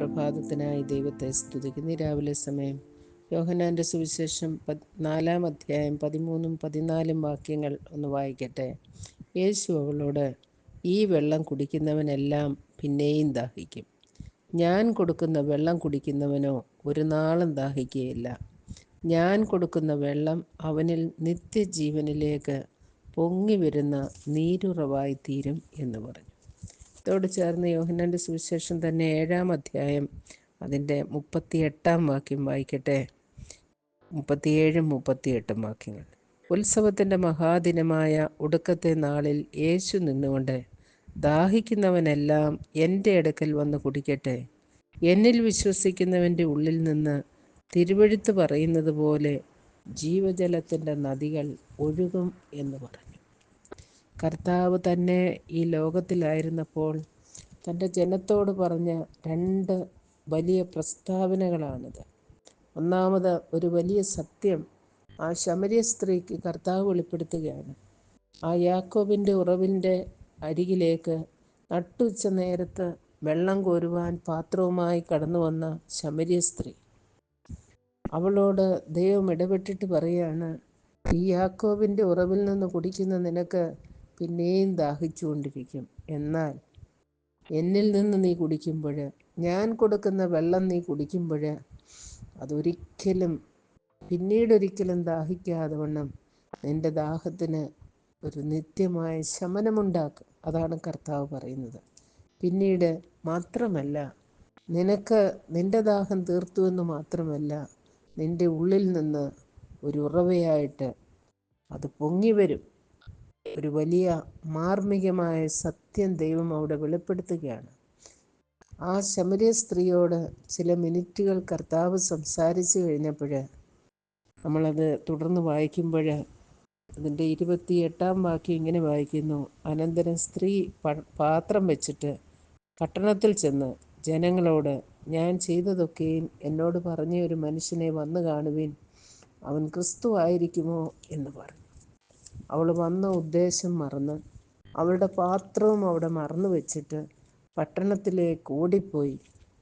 പ്രഭാതത്തിനായി ദൈവത്തെ സ്തുതിക്കുന്നു. രാവിലെ സമയം യോഹനാന്റെ സുവിശേഷം നാലാം അധ്യായം പതിമൂന്നും പതിനാലും വാക്യങ്ങൾ ഒന്ന് വായിക്കട്ടെ. യേശു അവളോട് ഈ വെള്ളം കുടിക്കുന്നവനെല്ലാം പിന്നെയും ദാഹിക്കും. ഞാൻ കൊടുക്കുന്ന വെള്ളം കുടിക്കുന്നവനോ ഒരു നാളും ദാഹിക്കുകയില്ല. ഞാൻ കൊടുക്കുന്ന വെള്ളം അവനിൽ നിത്യജീവനിലേക്ക് പൊങ്ങി വരുന്ന നീരുറവായി തീരും എന്ന് പറഞ്ഞു. ഇതോട് ചേർന്ന് യോഹന്നാന്റെ സുവിശേഷം തന്നെ ഏഴാം അധ്യായം അതിന്റെ മുപ്പത്തി എട്ടാം വാക്യം വായിക്കട്ടെ. മുപ്പത്തിയേഴും മുപ്പത്തിയെട്ടും വാക്യങ്ങൾ. ഉത്സവത്തിന്റെ മഹാദിനമായ ഒടുക്കത്തെ നാളിൽ യേശു നിന്നുകൊണ്ട് ദാഹിക്കുന്നവനെല്ലാം എന്റെ അടുക്കൽ വന്ന് കുടിക്കട്ടെ. എന്നിൽ വിശ്വസിക്കുന്നവന്റെ ഉള്ളിൽ നിന്ന് തിരുവഴുത്ത് പറയുന്നത് പോലെ ജീവജലത്തിന്റെ നദികൾ ഒഴുകും എന്ന് പറഞ്ഞു. കർത്താവ് തന്നെ ഈ ലോകത്തിലായിരുന്നപ്പോൾ തന്റെ ജനത്തോട് പറഞ്ഞ രണ്ട് വലിയ പ്രസ്താവനകളാണിത്. ഒന്നാമത് ഒരു വലിയ സത്യം ആ ശമരിയ സ്ത്രീക്ക് കർത്താവ് വെളിപ്പെടുത്തുകയാണ്. ആ യാക്കോബിന്റെ ഉറവിന്റെ അരികിലേക്ക് നട്ടുച്ച നേരത്ത് വെള്ളം കോരുവാൻ പാത്രവുമായി കടന്നു വന്ന ശമരിയ സ്ത്രീ. അവളോട് ദൈവം ഇടപെട്ടിട്ട് പറയാണ് ഈ യാക്കോബിന്റെ ഉറവിൽ നിന്ന് കുടിക്കുന്ന നിനക്ക് പിന്നെയും ദാഹിച്ചുകൊണ്ടിരിക്കും. എന്നാൽ എന്നിൽ നിന്ന് നീ കുടിക്കുമ്പോൾ ഞാൻ കൊടുക്കുന്ന വെള്ളം നീ കുടിക്കുമ്പോൾ അതൊരിക്കലും പിന്നീടൊരിക്കലും ദാഹിക്കാതെ വണ്ണം നിന്റെ ദാഹത്തിന് ഒരു നിത്യമായ ശമനമുണ്ടാക്കും. അതാണ് കർത്താവ് പറയുന്നത്. പിന്നീട് മാത്രമല്ല നിനക്ക് നിന്റെ ദാഹം തീർത്തു എന്ന് മാത്രമല്ല നിന്റെ ഉള്ളിൽ നിന്ന് ഒരു ഉറവയായിട്ട് അത് പൊങ്ങി വരും ഒരു വലിയ മാർമികമായ സത്യം ദൈവം അവിടെ വെളിപ്പെടുത്തുകയാണ്. ആ ശമരിയ സ്ത്രീയോട് ചില മിനിറ്റുകൾ കർത്താവ് സംസാരിച്ചു കഴിഞ്ഞപ്പോൾ നമ്മളത് തുടർന്ന് വായിക്കുമ്പോൾ അതിന്റെ ഇരുപത്തി എട്ടാം വാക്യം ഇങ്ങനെ വായിക്കുന്നു. അനന്തരം സ്ത്രീ പാത്രം വെച്ചിട്ട് പട്ടണത്തിൽ ചെന്ന് ജനങ്ങളോട് ഞാൻ ചെയ്തതൊക്കെയും എന്നോട് പറഞ്ഞ ഒരു മനുഷ്യനെ വന്നു കാണുവിൻ. അവൻ ക്രിസ്തു ആയിരിക്കുമോ എന്ന് പറഞ്ഞു. അവൾ വന്ന ഉദ്ദേശം മറന്ന് അവളുടെ പാത്രവും അവിടെ മറന്നു വെച്ചിട്ട് പട്ടണത്തിലേക്ക് ഓടിപ്പോയി.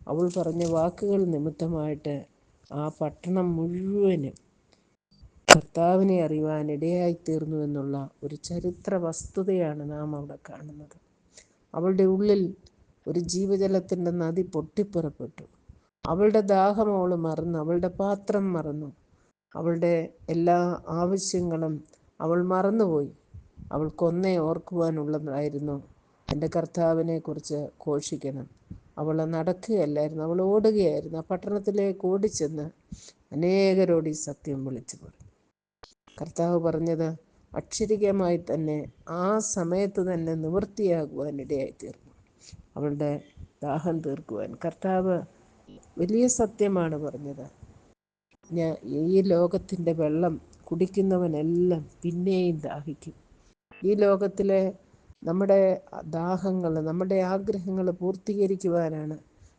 അവൾ പറഞ്ഞ വാക്കുകൾ നിമിത്തമായിട്ട് ആ പട്ടണം മുഴുവനും കർത്താവിനെ അറിയുവാൻ ഇടയായി തീർന്നു എന്നുള്ള ഒരു ചരിത്ര വസ്തുതയാണ് നാം അവിടെ കാണുന്നത്. അവളുടെ ഉള്ളിൽ ഒരു ജീവജലത്തിന്റെ നദി പൊട്ടിപ്പുറപ്പെട്ടു. അവളുടെ ദാഹം അവൾ മറന്നു. അവളുടെ പാത്രം മറന്നു. അവളുടെ എല്ലാ ആവശ്യങ്ങളും അവൾ മറന്നുപോയി. അവൾക്കൊന്നേ ഓർക്കുവാനുള്ളതായിരുന്നു. എന്റെ കർത്താവിനെ കുറിച്ച് ഘോഷിക്കണം. അവൾ നടക്കുകയല്ലായിരുന്നു. അവൾ ഓടുകയായിരുന്നു. ആ പട്ടണത്തിലേക്ക് ഓടിച്ചെന്ന് അനേകരോട് ഈ സത്യം വിളിച്ചു പറഞ്ഞു. കർത്താവ് പറഞ്ഞത് അക്ഷരികമായി തന്നെ ആ സമയത്ത് തന്നെ നിവൃത്തിയാകുവാൻ ഇടയായി തീർന്നു അവളുടെ ദാഹം തീർക്കുവാൻ. കർത്താവ് വലിയ സത്യമാണ് പറഞ്ഞത്. ഞാൻ ഈ ലോകത്തിന്റെ വെള്ളം കുടിക്കുന്നവനെല്ലാം പിന്നെയും ദാഹിക്കും. ഈ ലോകത്തിലെ നമ്മുടെ ദാഹങ്ങൾ നമ്മുടെ ആഗ്രഹങ്ങൾ പൂർത്തീകരിക്കുവാനാണ്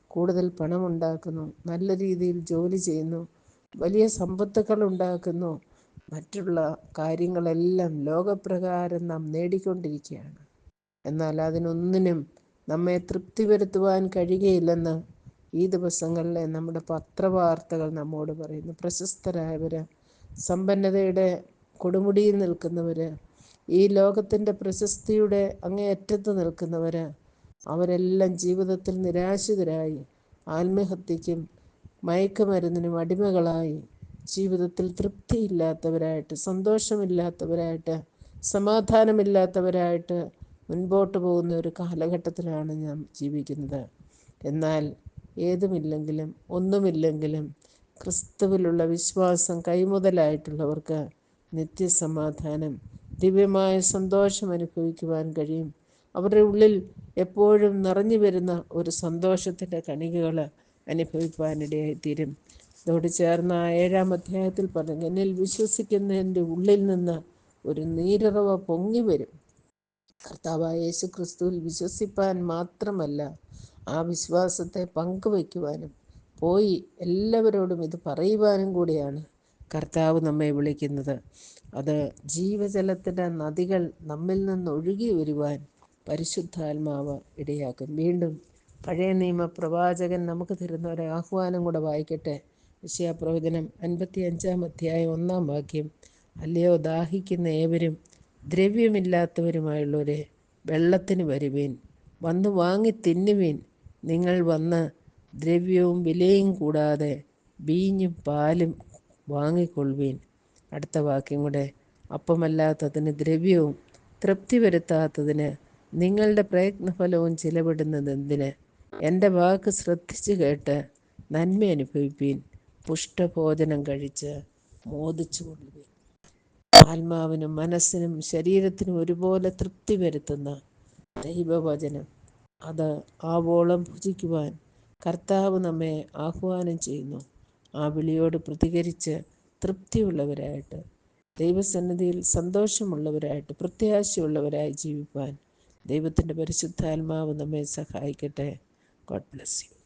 കൂടുതൽ പണമുണ്ടാക്കുന്നു നല്ല രീതിയിൽ ജോലി ചെയ്യുന്നു വലിയ സമ്പത്തുക്കൾ ഉണ്ടാക്കുന്നു. മറ്റുള്ള കാര്യങ്ങളെല്ലാം ലോകപ്രകാരം നാം നേടിക്കൊണ്ടിരിക്കുകയാണ്. എന്നാൽ അതിനൊന്നിനും നമ്മെ തൃപ്തി വരുത്തുവാൻ കഴിയുകയില്ലെന്ന് ഈ ദിവസങ്ങളിലെ നമ്മുടെ പത്രവാർത്തകൾ നമ്മോട് പറയുന്നു. പ്രശസ്തരായവർ സമ്പന്നതയുടെ കൊടുമുടിയിൽ നിൽക്കുന്നവർ ഈ ലോകത്തിന്റെ പ്രശസ്തിയുടെ അങ്ങേയറ്റത്ത് നിൽക്കുന്നവർ അവരെല്ലാം ജീവിതത്തിൽ നിരാശിതരായി ആത്മഹത്യക്കും മയക്കുമരുന്നിനും അടിമകളായി ജീവിതത്തിൽ തൃപ്തിയില്ലാത്തവരായിട്ട് സന്തോഷമില്ലാത്തവരായിട്ട് സമാധാനമില്ലാത്തവരായിട്ട് മുൻപോട്ട് പോകുന്ന ഒരു കാലഘട്ടത്തിലാണ് ഞാൻ ജീവിക്കുന്നത്. എന്നാൽ ഏതുമില്ലെങ്കിലും ഒന്നുമില്ലെങ്കിലും ക്രിസ്തുവിലുള്ള വിശ്വാസം കൈമുതലായിട്ടുള്ളവർക്ക് നിത്യസമാധാനം ദിവ്യമായ സന്തോഷം അനുഭവിക്കുവാൻ കഴിയും. അവരുടെ ഉള്ളിൽ എപ്പോഴും നിറഞ്ഞു വരുന്ന ഒരു സന്തോഷത്തിന്റെ കണികകൾ അനുഭവിക്കുവാനിടയായിത്തീരും ഇതോട് ചേർന്ന ഏഴാം അധ്യായത്തിൽ പറഞ്ഞു എന്നിൽ വിശ്വസിക്കുന്നതിന്റെ ഉള്ളിൽ നിന്ന് ഒരു നീരിറവ പൊങ്ങി വരും. കർത്താവായ യേശു ക്രിസ്തുവിൽ വിശ്വസിപ്പാൻ മാത്രമല്ല ആ വിശ്വാസത്തെ പങ്കുവയ്ക്കുവാനും പോയി എല്ലാവരോടും ഇത് പറയുവാനും കൂടിയാണ് കർത്താവ് നമ്മെ വിളിക്കുന്നത്. അത് ജീവജലത്തിന്റെ നദികൾ നമ്മിൽ നിന്ന് ഒഴുകി വരുവാൻ പരിശുദ്ധാത്മാവ് ഇടയാക്കും. വീണ്ടും പഴയ നിയമ പ്രവാചകൻ നമുക്ക് തരുന്ന ഒരു ആഹ്വാനം കൂടെ വായിക്കട്ടെ. വിഷയപ്രവചനം അൻപത്തി അഞ്ചാം അധ്യായം ഒന്നാം വാക്യം. അല്ലയോ ദാഹിക്കുന്ന ഏവരും ദ്രവ്യമില്ലാത്തവരുമായുള്ളവരെ വെള്ളത്തിന് വരുവീൻ. വന്ന് വാങ്ങി തിന്നുവീൻ. നിങ്ങൾ വന്ന് ദ്രവ്യവും വിലയും കൂടാതെ വീഞ്ഞും പാലും വാങ്ങിക്കൊള്ളുവീൻ. അടുത്ത വാക്യം കൂടെ. അപ്പമല്ലാത്തതിന് ദ്രവ്യവും തൃപ്തി വരുത്താത്തതിന് നിങ്ങളുടെ പ്രയത്നഫലവും ചിലവിടുന്നത് എന്തിന്? എന്റെ വാക്ക് ശ്രദ്ധിച്ചു കേട്ട് നന്മ അനുഭവിപ്പീൻ. പുഷ്ടഭോജനം കഴിച്ച് മോദിച്ചു കൊള്ളുവീൻ. ആത്മാവിനും മനസ്സിനും ശരീരത്തിനും ഒരുപോലെ തൃപ്തി വരുത്തുന്ന ദൈവവചനം. അത് ആവോളം ഭുജിക്കുവാൻ കർത്താവ് നമ്മെ ആഹ്വാനം ചെയ്യുന്നു. ആ വിളിയോട് പ്രതികരിച്ച് തൃപ്തിയുള്ളവരായിട്ട് ദൈവസന്നിധിയിൽ സന്തോഷമുള്ളവരായിട്ട് പ്രത്യാശയുള്ളവരായി ജീവിപ്പാൻ ദൈവത്തിന്റെ പരിശുദ്ധാത്മാവ് നമ്മെ സഹായിക്കട്ടെ. God bless you